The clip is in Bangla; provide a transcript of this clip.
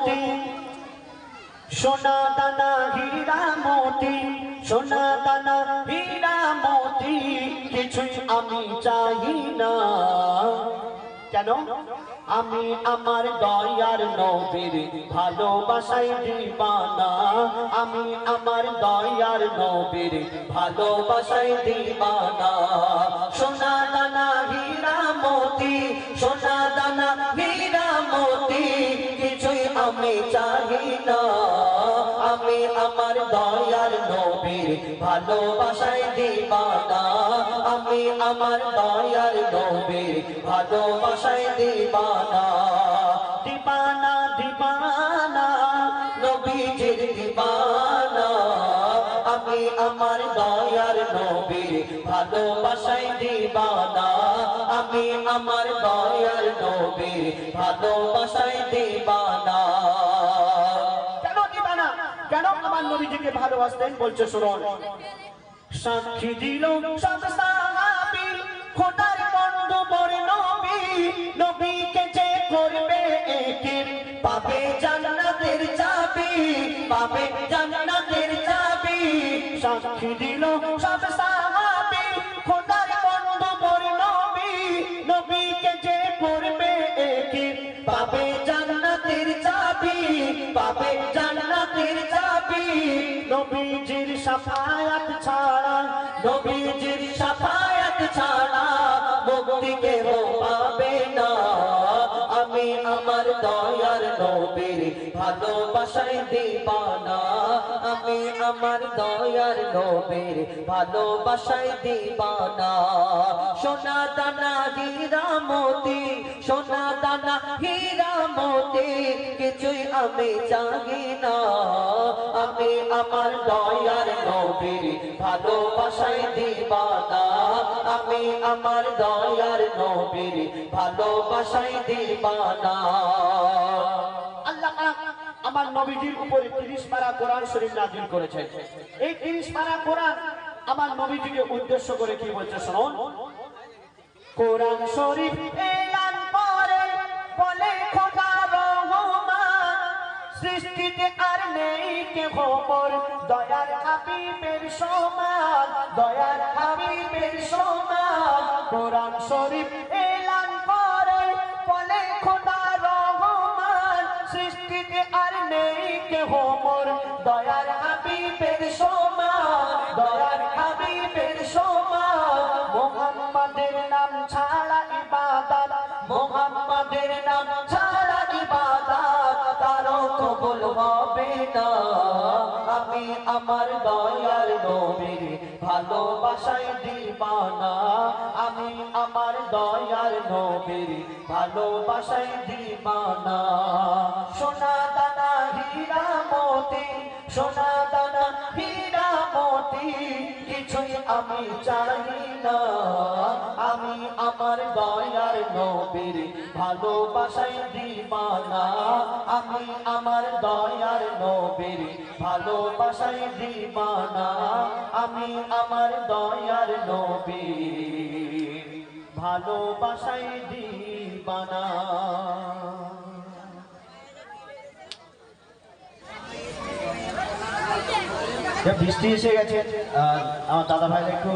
মতি। সোনা দানা হীরা মতি, সোনা দানা হীরা মতি, কিছুই আমি চাই না। কেন? আমি আমার দয়ার নবীর ভালোবাসায় দিবানা। আমি আমার দয়ার নবীর ভালোবাসায় দিবানা। সোনা দানা হীরা মতি, সোনা দানা হীরা মতি আমি চাই না। আমি আমার দয়ার নবীর ভালোবাসায় দিবানা। আমি আমার দয়ার নবীর ভালোবাসায় দিবানা। দিবানা দিবানা, নবীজির দিবানা। আমি আমার দয়ার নবীর ভালোবাসায় দিবানা। আমি আমার দয়ার নবীর ভালোবাসায় দিবানা। আমার নবীজিকে ভালোবাসতেন বলছে শুনুন সাক্ষী দিল করবে পাবে জান্নাতের চাবি সাক্ষী দিল সাহাবী নবীজির সাফায়াত ছাড়া, নবীজির সাফায়াত ছাড়া মুক্তি কেহ পাবে না। আমি আমার দয়ার নবীর ভালোবাসায় দিবানা। আমি আমার দয়ার নবীর ভালোবাসায় দিবানা। সোনা দানা, হীরা সোনা দানা, হীরা কিছুই আমি না। আমি আমার দয়ার নবীর ভালোবাসায় দিবানা। আমি আমার দয়ার নবীর দিবানা। আমার নবীজির উপরে তিরিশ কোরআন শরীফ করেছেন। এই তিরিশ কোরআন আমার নবীজিকে উদ্দেশ্য করে কি বলছে, শুনুন। কোরআন শরীফ বলে, খোদা রহমান, সৃষ্টিতে আর নেই কে খবর? দয়ার হাবিবের সমান, দয়ার হাবিবের সমান, কোরআন শরীফ এলান করে। বলে, খোদা রহমান, সৃষ্টিতে আর নেই কে খবর? দয়ার হাবিবের সমান, দয়ার হাবিবের সমান, মোহাম্মদের নাম ছাড়া ইবাদত মোহাম্মদের নাম ছাড়া ইবাদত, কারও কবুল হবে না। আমি আমার দয়ার নবীর ভালোবাসায় দিবানা। আমি আমার দয়ার নবীর ভালোবাসায় দিবানা। সোনা দানা হীরা মতি, সোনা দানা হীরা মতি, কিছুই আমি চাই না। আমি আমার নবীর ভালোবাসায় দিবানা। আমি আমার দয়ার নবীর ভালোবাসায় দিবানা। আমি আমার দয়ার নবীর ভালোবাসায় দিবানা। বৃষ্টি এসে গেছে। আমার দাদা ভাইরা একটু